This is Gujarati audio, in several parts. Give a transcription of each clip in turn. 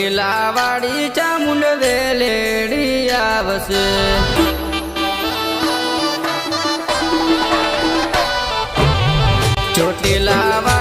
ચોટીલા વાળી ચામુંડ વેલેડી આવશે. ચોટીલા વાળી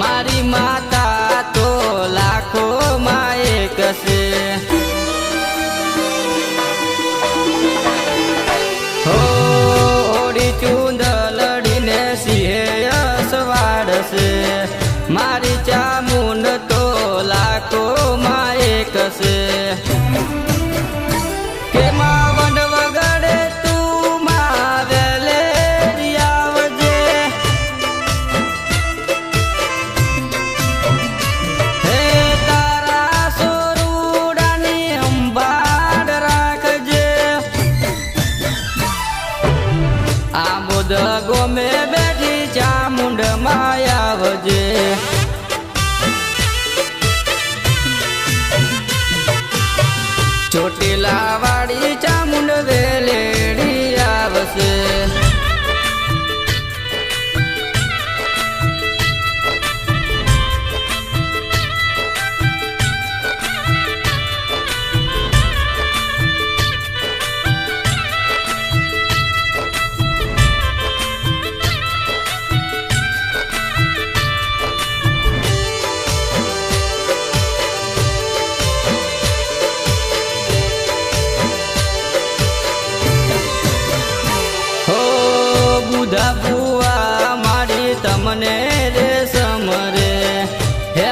મારી માતા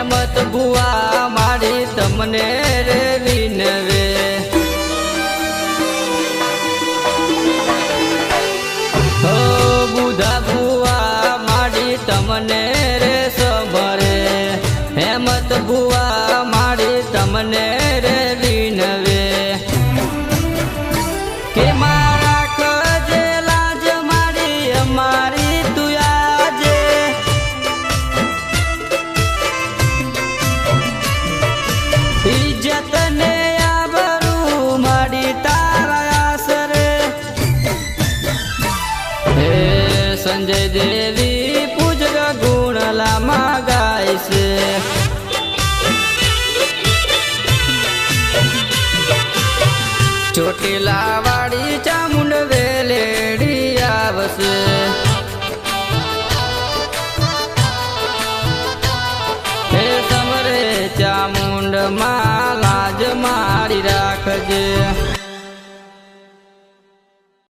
મત ભુવા મારી તમને રે વિનવે હો બુધા ભુવા મારી તમને de